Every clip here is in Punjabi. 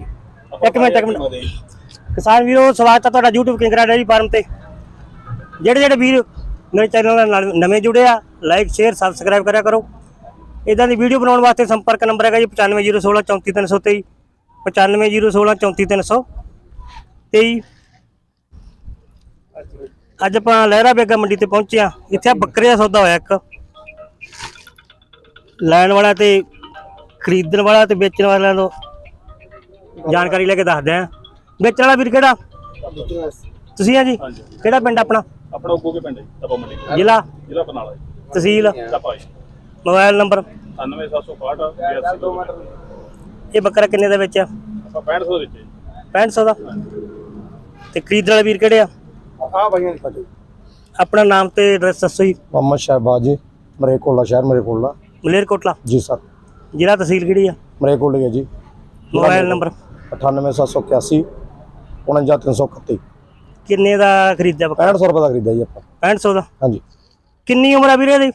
ਇੱਕ ਮਿੰਟ ਇੱਕ ਮਿੰਟ। ਕਿਸਾਨ ਵੀਰੋ ਸਵਾਗਤ ਹੈ ਤੁਹਾਡਾ YouTube ਕਿੰਗਰਾ ਡੇਅਰੀ ਫਾਰਮ ਤੇ। ਜਿਹੜੇ ਜਿਹੜੇ ਵੀਰ ਮੇਰੇ ਚੈਨਲ ਨਾਲ ਨਵੇਂ ਜੁੜੇ ਆ ਲਾਈਕ ਸ਼ੇਅਰ ਸਬਸਕ੍ਰਾਈਬ ਕਰਿਆ ਕਰੋ। ਇਦਾਂ ਦੀ ਵੀਡੀਓ ਬਣਾਉਣ ਵਾਸਤੇ ਸੰਪਰਕ ਨੰਬਰ ਹੈਗਾ ਜੀ 9501634323 9501634323 ਅੱਜ ਆਪਾਂ ਲਹਿਰਾ ਬੇਗਾ ਮੰਡੀ ਤੇ ਪਹੁੰਚੇ ਆ। ਇੱਥੇ ਬੱਕਰੇ ਦਾ ਸੌਦਾ ਹੋਇਆ ਇੱਕ। ਲੈਣ ਵਾਲਾ ਤੇ ਖਰੀਦਣ ਵਾਲਾ ਤੇ ਵੇਚਣ ਵਾਲਿਆਂ ਤੋਂ ਜਾਣਕਾਰੀ ਲੈ ਕੇ ਦੱਸਦੇ ਆ। ਵੇਚਣ ਵਾਲਾ ਵੀਰ ਕਿਹੜਾ? ਤੁਸੀਂ ਆ ਜੀ? ਕਿਹੜਾ ਪਿੰਡ ਆਪਣਾ? ਆਪਣਾ ਉਗੋ ਕੇ ਪਿੰਡ ਹੈ ਤਪਾ ਮੰਡੀ। ਜ਼ਿਲ੍ਹਾ? ਜ਼ਿਲ੍ਹਾ ਬਨਾਲਾ ਤਹਿਸੀਲ? ਤਪਾ ਮੋਬਾਈਲ ਨੰਬਰ? 97762 82 ਇਹ ਬੱਕਰਾ ਕਿੰਨੇ ਦਾ ਵੇਚਿਆ ਆਪਾਂ 6500 ਦਿੱਤੇ ਜੀ। 6500 ਦਾ? ਤੇ ਖਰੀਦਣ ਵਾਲੇ ਵੀਰ ਕਿਹੜੇ ਆ? ਆ ਭਾਈਆਂ ਦੀ ਫਟੇ। ਆਪਣਾ ਨਾਮ ਤੇ ਐਡਰੈਸ ਦੱਸੋ ਜੀ। ਮੁਹੰਮਦ ਸ਼ਹਿਬਾਜ਼ ਜੀ ਮਰੇਕੋਲਾ ਸ਼ਹਿਰ ਮਰੇਕੋਲਾ ਮਲੇਰਕੋਟਲਾ? ਜੀ ਸਰ। ਜ਼ਿਲ੍ਹਾ ਤਹਿਸੀਲ ਕਿਹੜੀ ਆ? ਮਰੇਕੋਲੇ ਹੈ ਜੀ। Mobile number? 98781 49331 ਕਿੰਨੇ ਦਾ ਖਰੀਦਿਆ ਬੱਕਰਾ 6500 ਰੁਪਏ ਦਾ ਖਰੀਦਿਆ ਜੀ ਆਪਾਂ। 6500 ਦਾ? ਹਾਂਜੀ। ਕਿੰਨੀ ਉਮਰ ਆ ਵੀਰੇ ਇਹਦੀ?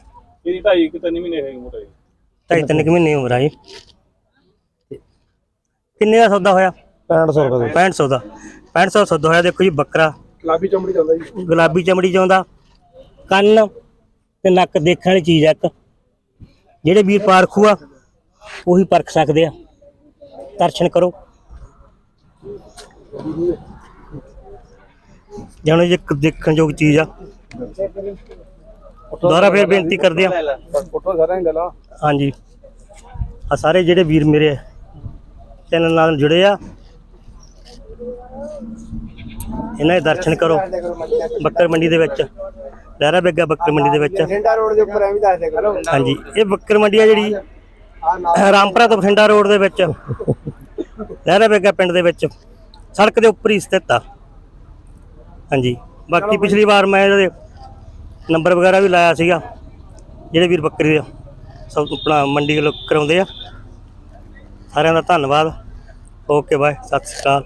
ਇਹਦੀ ਢਾਈ ਕਿ ਤਿੰਨ ਮਹੀਨੇ ਹੈ ਮੋਟਾ ਜੀ। ਢਾਈ ਤਿੰਨ ਕੁ ਮਹੀਨੇ ਉਮਰ ਆ ਜੀ। ਕਿੰਨੇ ਦਾ ਸੌਦਾ ਹੋਇਆ? 6500 ਰੁਪਏ ਦਾ। 6500 ਦਾ। 6500 ਦਾ ਸੌਦਾ ਹੋਇਆ ਦੇਖੋ ਜੀ ਬੱਕਰਾ। ਗੁਲਾਬੀ ਚਮੜੀ ਚੱਲਦਾ ਜੀ। ਗੁਲਾਬੀ ਚਮੜੀ ਚਾਉਂਦਾ ਕੰਨ ਤੇ ਨੱਕ ਦੇਖਣ ਵਾਲੀ ਚੀਜ਼ ਆ ਇੱਕ। ਜਿਹੜੇ ਵੀਰ ਪਾਰਖੂ ਆ ਉਹੀ ਪਰਖ ਸਕਦੇ ਆ। ਦਰਸ਼ਨ ਕਰੋ। ਜਾਣੋ ਜੇ ਇੱਕ ਦੇਖਣ ਯੋਗ ਚੀਜ਼ ਆ। ਦੁਬਾਰਾ ਫੇਰ ਬੇਨਤੀ ਕਰਦੇ ਆ। ਫੋਟੋ ਸਾਰਿਆਂ ਦੀ ਲਾ ਹਾਂਜੀ। ਆ ਸਾਰੇ ਜਿਹੜੇ ਵੀਰ ਮੇਰੇ ਚੈਨਲ ਨਾਲ ਜੁੜੇ ਆ ਇਹਨਾਂ ਦੇ ਦਰਸ਼ਨ ਕਰੋ ਬੱਕਰ ਮੰਡੀ ਦੇ ਵਿੱਚ। ਲਹਿਰਾ ਬੇਗਾ ਬੱਕਰ ਮੰਡੀ ਦੇ ਵਿੱਚ। ਠੰਡਾ ਰੋਡ ਦੇ ਉੱਪਰ ਐਵੇਂ ਦੱਸ ਦੇ ਕਰੋ। ਹਾਂਜੀ। ਇਹ ਬੱਕਰ ਮੰਡੀ ਆ ਜਿਹੜੀ ਰਾਮਪੁਰਾ ਤੋਂ ਬਠਿੰਡਾ ਰੋਡ ਦੇ ਵਿੱਚ। ਲਹਿਰਾ ਬੇਗਾ ਪਿੰਡ ਦੇ ਵਿੱਚ। ਸੜਕ ਦੇ ਉੱਪਰ ਹੀ ਸਥਿਤ ਆ। ਹਾਂਜੀ। ਬਾਕੀ ਪਿਛਲੀ ਵਾਰ ਮੈਂ ਇਹਦੇ ਨੰਬਰ ਵਗੈਰਾ ਵੀ ਲਾਇਆ ਸੀਗਾ। ਜਿਹੜੇ ਵੀਰ ਬੱਕਰੀ ਦਾ ਸਭ ਆਪਣਾ ਮੰਡੀ ਕਰਾਉਂਦੇ ਆ। ਸਾਰਿਆਂ ਦਾ ਧੰਨਵਾਦ। Okay bye. ਸਤਿ ਸ਼੍ਰੀ ਅਕਾਲ।